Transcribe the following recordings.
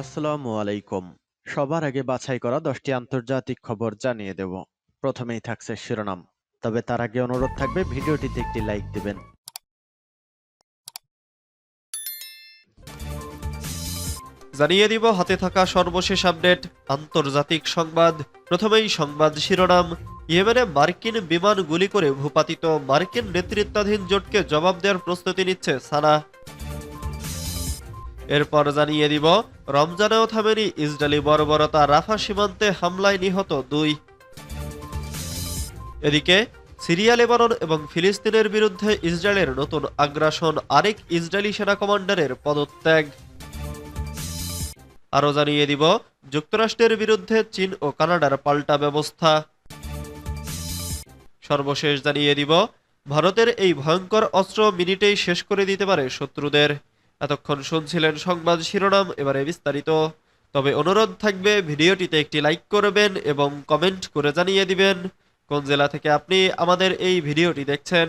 আসসালামু আলাইকুম। সবার আগে বাছাই করা দশটি আন্তর্জাতিক খবর জানিয়ে দেব। প্রথমেই থাকছে শিরোনাম। তবে তার আগে অনুরোধ থাকবে, ভিডিওটিতে একটি লাইক দিবেন। জানিয়ে দিব, হাতে থাকা সর্বশেষ আপডেট, আন্তর্জাতিক সংবাদ। প্রথমেই সংবাদ শিরোনাম। ইয়েমেনে মার্কিন বিমান গুলি করে ভূপাতিত মার্কিন নেতৃত্বাধীন জোটকে জবাব দেওয়ার প্রস্তুতি নিচ্ছে সানা। এরপর জানিয়ে দিব, রমজানেও থামেনি ইসরায়েলি বর্বরতা, রাফা সীমান্তে হামলায় নিহত দুই। এদিকে, সিরিয়া, লেবানন এবং ফিলিস্তিনের বিরুদ্ধে ইসরায়েলের নতুন আগ্রাসন, আরেক ইসরায়েলি সেনা কমান্ডারের পদত্যাগ। আরও জানিয়ে দিব, যুক্তরাষ্ট্রের বিরুদ্ধে চীন ও কানাডার পাল্টা ব্যবস্থা। সর্বশেষ জানিয়ে দিব, ভারতের এই ভয়ঙ্কর অস্ত্র মিনিটেই শেষ করে দিতে পারে শত্রুদের। এতক্ষণ শুনছিলেন সংবাদ শিরোনাম, এবারে বিস্তারিত। তবে অনুরোধ থাকবে, ভিডিওটিতে একটি লাইক করবেন এবং কমেন্ট করে জানিয়ে দিবেন কোন জেলা থেকে আপনি আমাদের এই ভিডিওটি দেখছেন।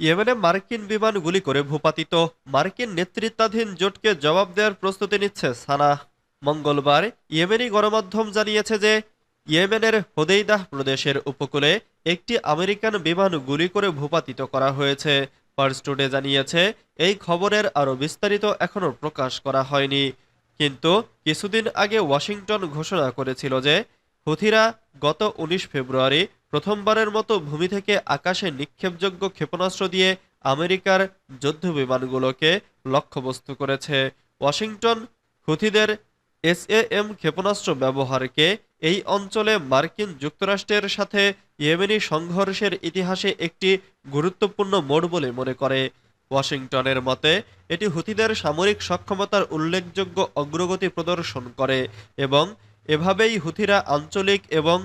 ইয়েমেনে মার্কিন বিমান গুলি করে ভূপাতিত। মার্কিন নেতৃত্বাধীন জোটকে জবাব দেওয়ার প্রস্তুতি নিচ্ছে সানা। মঙ্গলবার ইয়েমেনি গণমাধ্যম জানিয়েছে যে, ইয়েমেনের হোদেইদাহ প্রদেশের উপকূলে একটি আমেরিকান বিমান গুলি করে ভূপাতিত করা হয়েছে। পার্স টুডে জানিয়েছে, এই খবরের আরও বিস্তারিত এখনও প্রকাশ করা হয়নি। কিন্তু কিছুদিন আগে ওয়াশিংটন ঘোষণা করেছিল যে, হুথিরা গত উনিশ ফেব্রুয়ারি প্রথমবারের মতো ভূমি থেকে আকাশে নিক্ষেপযোগ্য ক্ষেপণাস্ত্র দিয়ে আমেরিকার যুদ্ধ বিমানগুলোকে লক্ষ্যবস্তু করেছে। ওয়াশিংটন হুথিদের এসএএম ক্ষেপণাস্ত্র ব্যবহারকে এই অঞ্চলে মার্কিন যুক্তরাষ্ট্রের সাথে ইয়েমেনি সংঘর্ষের ইতিহাসে একটি গুরুত্বপূর্ণ মোড় বলে মনে করে। ওয়াশিংটনের মতে, এটি হুথিদের সামরিক সক্ষমতার উল্লেখযোগ্য অগ্রগতি প্রদর্শন করে এবং এভাবেই হুথিরা আঞ্চলিক এবং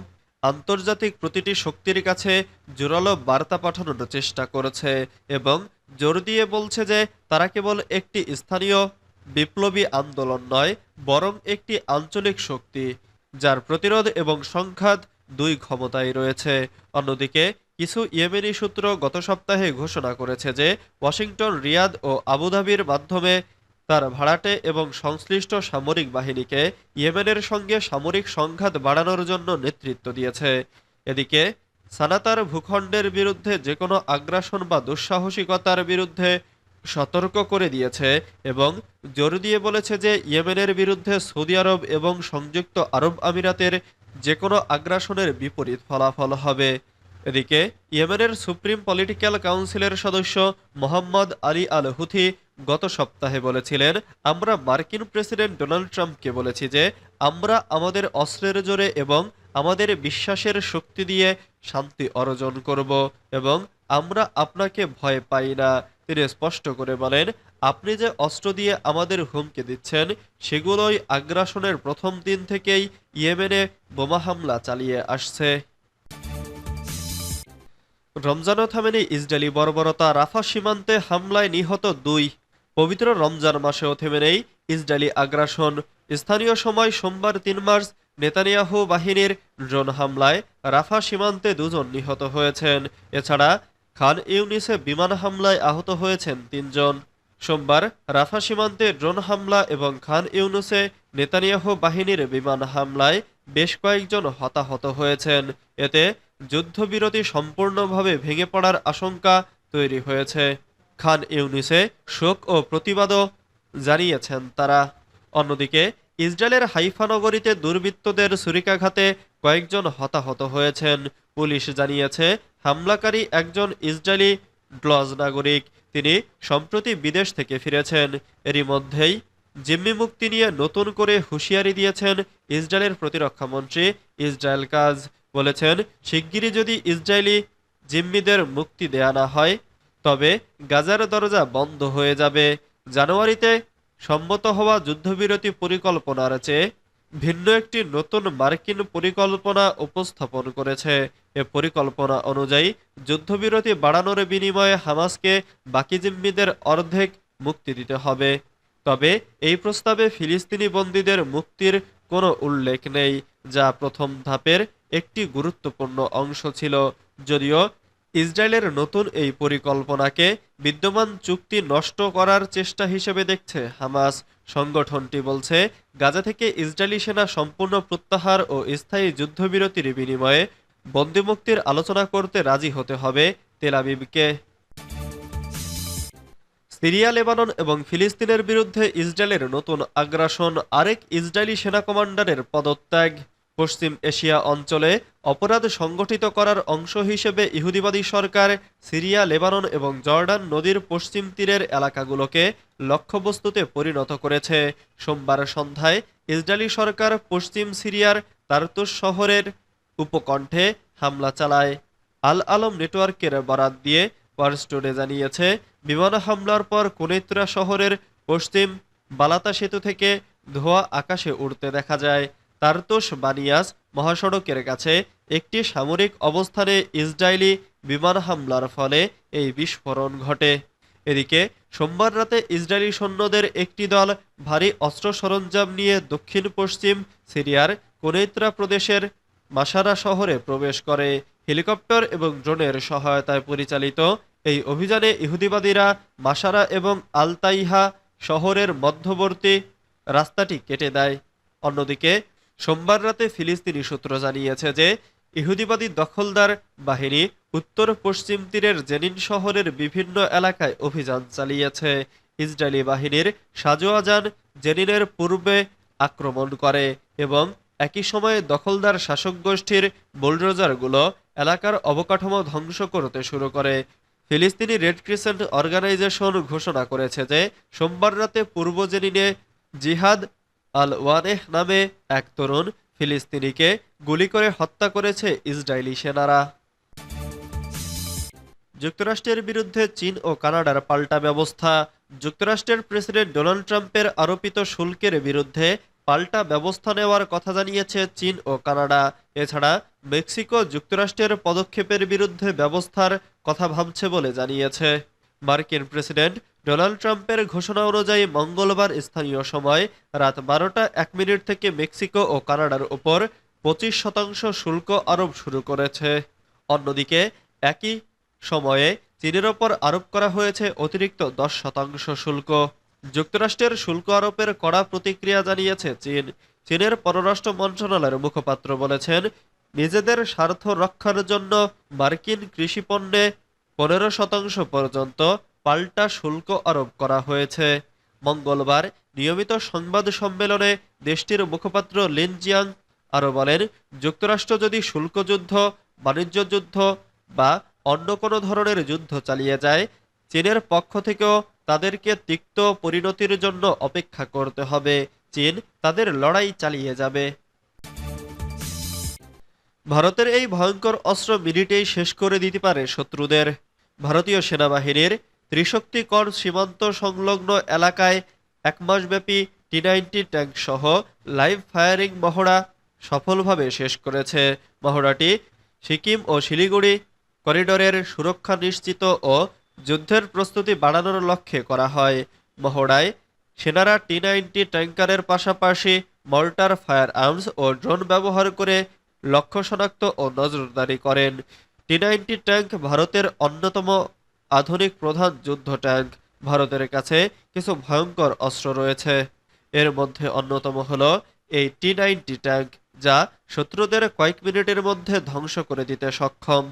আন্তর্জাতিক প্রতিটি শক্তির কাছে জোরালো বার্তা পাঠানোর চেষ্টা করেছে এবং জোর দিয়ে বলছে যে তারা কেবল একটি স্থানীয় বিপ্লবী আন্দোলন নয়, বরং একটি আঞ্চলিক শক্তি, যার প্রতিরোধ এবং সংঘাত দুই ক্ষমতায় রয়েছে। অন্যদিকে, কিছু ইয়েমেনি সূত্র গত সপ্তাহে ঘোষণা করেছে যে, ওয়াশিংটন, রিয়াদ ও আবুধাবির মাধ্যমে তার ভাড়াটে এবং সংশ্লিষ্ট সামরিক বাহিনীকে ইয়েমেনের সঙ্গে সামরিক সংঘাত বাড়ানোর জন্য নেতৃত্ব দিয়েছে। এদিকে, সানাতার ভূখণ্ডের বিরুদ্ধে যে কোনো আগ্রাসন বা দুঃসাহসিকতার বিরুদ্ধে সতর্ক করে দিয়েছে এবং জোর দিয়ে বলেছে যে, ইয়েমেনের বিরুদ্ধে সৌদি আরব এবং সংযুক্ত আরব আমিরাতের যে কোনো আগ্রাসনের বিপরীত ফলাফল হবে। এদিকে, ইয়েমেনের সুপ্রিম পলিটিক্যাল কাউন্সিলের সদস্য মোহাম্মদ আলী আল হুথি গত সপ্তাহে বলেছিলেন, আমরা মার্কিন প্রেসিডেন্ট ডোনাল্ড ট্রাম্পকে বলেছি যে, আমরা আমাদের অস্ত্রের জোরে এবং আমাদের বিশ্বাসের শক্তি দিয়ে শান্তি অর্জন করব এবং আমরা আপনাকে ভয় পাই না। তিনি স্পষ্ট করে বলেন আপনি যে অস্ত্র দিয়ে আমাদের হুমকি দিচ্ছেন, সেগুলোই আগ্রাসনের প্রথম দিন থেকেই ইয়েমেনে বোমা হামলা চালিয়ে আসছে। রমজানও থামেনি ইসরায়েলি বর্বরতা রাফা সীমান্তে হামলায় নিহত দুই। পবিত্র রমজান মাসেও থেমে নেই ইসরায়েলি আগ্রাসন। স্থানীয় সময় সোমবার তিন মার্চ নেতানিয়াহু বাহিনীর ড্রোন হামলায় রাফা সীমান্তে দুজন নিহত হয়েছেন। এছাড়া খান ইউনিসে বিমান হামলায় আহত হয়েছেন তিনজন। সোমবার রাফা সীমান্তে ড্রোন হামলা এবং খান ইউনুসে নেতানিয়াহু বাহিনীর বিমান হামলায় বেশ কয়েকজন হতাহত হয়েছেন। এতে যুদ্ধবিরতি সম্পূর্ণভাবে ভেঙে পড়ার আশঙ্কা তৈরি হয়েছে। খান ইউনিসে শোক ও প্রতিবাদও জানিয়েছেন তারা। অন্যদিকে, ইসরায়েলের হাইফা নগরীতে দুর্বৃত্তদের ছুরিকাঘাতে কয়েকজন হতাহত হয়েছেন। পুলিশ জানিয়েছে, হামলাকারী একজন ইসরায়েলি ড্লজ নাগরিক। তিনি সম্প্রতি বিদেশ থেকে ফিরেছেন। এরই মধ্যেই জিম্মি মুক্তি নিয়ে নতুন করে হুঁশিয়ারি দিয়েছেন ইসরায়েলের প্রতিরক্ষামন্ত্রী ইসরায়েল কাজ। বলেছেন, শিগগিরই যদি ইসরায়েলি জিম্মিদের মুক্তি দেয়া না হয়, তবে গাজার দরজা বন্ধ হয়ে যাবে। জানুয়ারিতে সম্মত হওয়া যুদ্ধবিরতি পরিকল্পনার চেয়ে ভিন্ন একটি নতুন মার্কিন পরিকল্পনা উপস্থাপন করেছে। এ পরিকল্পনা অনুযায়ী যুদ্ধবিরতি বাড়ানোর বিনিময়ে হামাসকে বাকি জিম্মিদের অর্ধেক মুক্তি দিতে হবে। তবে এই প্রস্তাবে ফিলিস্তিনি বন্দীদের মুক্তির কোনো উল্লেখ নেই, যা প্রথম ধাপের একটি গুরুত্বপূর্ণ অংশ ছিল। যদিও ইসরায়েলের নতুন এই পরিকল্পনাকে বিদ্যমান চুক্তি নষ্ট করার চেষ্টা হিসেবে দেখছে হামাস। সংগঠনটি বলছে, গাজা থেকে ইসরায়েলি সেনা সম্পূর্ণ প্রত্যাহার ও স্থায়ী যুদ্ধবিরতির বিনিময়ে বন্দিমুক্তির আলোচনা করতে রাজি হতে হবে তেলাবিবকে সিরিয়া, লেবানন এবং ফিলিস্তিনের বিরুদ্ধে ইসরায়েলের নতুন আগ্রাসন, আরেক ইসরায়েলি সেনা কমান্ডারের পদত্যাগ। পশ্চিম এশিয়া অঞ্চলে অপরাধ সংগঠিত করার অংশ হিসেবে ইহুদিবাদী সরকার সিরিয়া, লেবানন এবং জর্ডান নদীর পশ্চিম তীরের এলাকাগুলোকে লক্ষ্যবস্তুতে পরিণত করেছে। সোমবার সন্ধ্যায় ইসরায়েলি সরকার পশ্চিম সিরিয়ার তারতুস শহরের উপকণ্ঠে হামলা চালায়। আল আলম নেটওয়ার্কের বরাত দিয়ে ওয়ারস্টোনে জানিয়েছে, বিমান হামলার পর কুনেত্রা শহরের পশ্চিম বালাতা সেতু থেকে ধোঁয়া আকাশে উড়তে দেখা যায়। তারতোস বানিয়াস মহাসড়কের কাছে একটি সামরিক অবস্থানে ইসরায়েলি বিমান হামলার ফলে এই বিস্ফোরণ ঘটে। এদিকে, সোমবার রাতে ইসরায়েলি সৈন্যদের একটি দল ভারী অস্ত্র সরঞ্জাম নিয়ে দক্ষিণ পশ্চিম সিরিয়ার কোনেত্রা প্রদেশের মাসারা শহরে প্রবেশ করে। হেলিকপ্টার এবং ড্রোনের সহায়তায় পরিচালিত এই অভিযানে ইহুদিবাদীরা মাসারা এবং আলতাইহা শহরের মধ্যবর্তী রাস্তাটি কেটে দেয়। অন্যদিকে সোমবার রাতে ফিলিস্তিনি সূত্র জানিয়েছে যে ইহুদিবাদী দখলদার বাহিনী উত্তর পশ্চিম তীরের জেনিন শহরের বিভিন্ন এলাকায় অভিযান চালিয়েছে। ইসরায়েলি বাহিনীর সাজোয়াজান জেনিনের পূর্বে আক্রমণ করে এবং একই সময়ে দখলদার শাসক গোষ্ঠীর বুলডোজারগুলো এলাকার অবকাঠামো ধ্বংস করতে শুরু করে। ফিলিস্তিনি রেড ক্রিসেন্ট অর্গানাইজেশন ঘোষণা করেছে যে সোমবার রাতে পূর্ব জেনিনে জিহাদ আল ওয়ানেহ নামে এক তরুণ ফিলিস্তিনিকে গুলি করে হত্যা করেছে ইসরায়েলি সেনারা। যুক্তরাষ্ট্রের বিরুদ্ধে চীন ও কানাডার পাল্টা ব্যবস্থা। যুক্তরাষ্ট্রের প্রেসিডেন্ট ডোনাল্ড ট্রাম্পের আরোপিত শুল্কের বিরুদ্ধে পাল্টা ব্যবস্থা নেওয়ার কথা জানিয়েছে চীন ও কানাডা। এছাড়া মেক্সিকো যুক্তরাষ্ট্রের পদক্ষেপের বিরুদ্ধে ব্যবস্থার কথা ভাবছে বলে জানিয়েছে। মার্কিন প্রেসিডেন্ট ডোনাল্ড ট্রাম্পের ঘোষণা অনুযায়ী মঙ্গলবার স্থানীয় সময় রাত বারোটা এক মিনিট থেকে মেক্সিকো ও কানাডার উপর পঁচিশ শতাংশ শুল্ক আরোপ শুরু করেছে। অন্যদিকে, একই সময়ে চীনের ওপর আরোপ করা হয়েছে অতিরিক্ত দশ শতাংশ শুল্ক। যুক্তরাষ্ট্রের শুল্ক আরোপের কড়া প্রতিক্রিয়া জানিয়েছে চীন। চীনের পররাষ্ট্র মন্ত্রণালয়ের মুখপাত্র বলেছেন, নিজেদের স্বার্থ রক্ষার জন্য মার্কিন কৃষি পণ্যে পনেরো শতাংশ পর্যন্ত পাল্টা শুল্ক আরোপ করা হয়েছে। মঙ্গলবার নিয়মিত সংবাদ সম্মেলনে দেশটির মুখপাত্র লিন জিয়াং আরও বলেন, যুক্তরাষ্ট্র যদি শুল্ক যুদ্ধ বাণিজ্য যুদ্ধ বা অন্য কোনো ধরনের যুদ্ধ চালিয়ে যায়, চীনের পক্ষ থেকেও তাদেরকে তিক্ত পরিণতির জন্য অপেক্ষা করতে হবে। চীন তাদের লড়াই চালিয়ে যাবে। ভারতের এই ভয়ঙ্কর অস্ত্র মিনিটেই শেষ করে দিতে পারে শত্রুদের। ভারতীয় সেনাবাহিনীর ত্রিশক্তিকর সীমান্ত সংলগ্ন এলাকায় এক মাসব্যাপী টি নাইনটি ট্যাঙ্ক সহ লাইভ ফায়ারিং মহড়া সফলভাবে শেষ করেছে মহড়াটি। সিকিম ও শিলিগুড়ি করিডোরের সুরক্ষা নিশ্চিত ও যুদ্ধের প্রস্তুতি বাড়ানোর লক্ষ্যে করা হয়। মহড়ায় সেনারা টি নাইনটি ট্যাঙ্কারের পাশাপাশি মর্টার ফায়ার আর্মস ও ড্রোন ব্যবহার করে লক্ষ্য শনাক্ত ও নজরদারি করেন। টি নাইনটি ট্যাঙ্ক ভারতের অন্যতম আধুনিক প্রধান যুদ্ধ ট্যাঙ্ক ভারতের কাছে কিছু ভয়ঙ্কর অস্ত্র রয়েছে। এর মধ্যে অন্যতম হল এই টি নাইনটি ট্যাঙ্ক, যা শত্রুদের কয়েক মিনিটের মধ্যে ধ্বংস করে দিতে সক্ষম।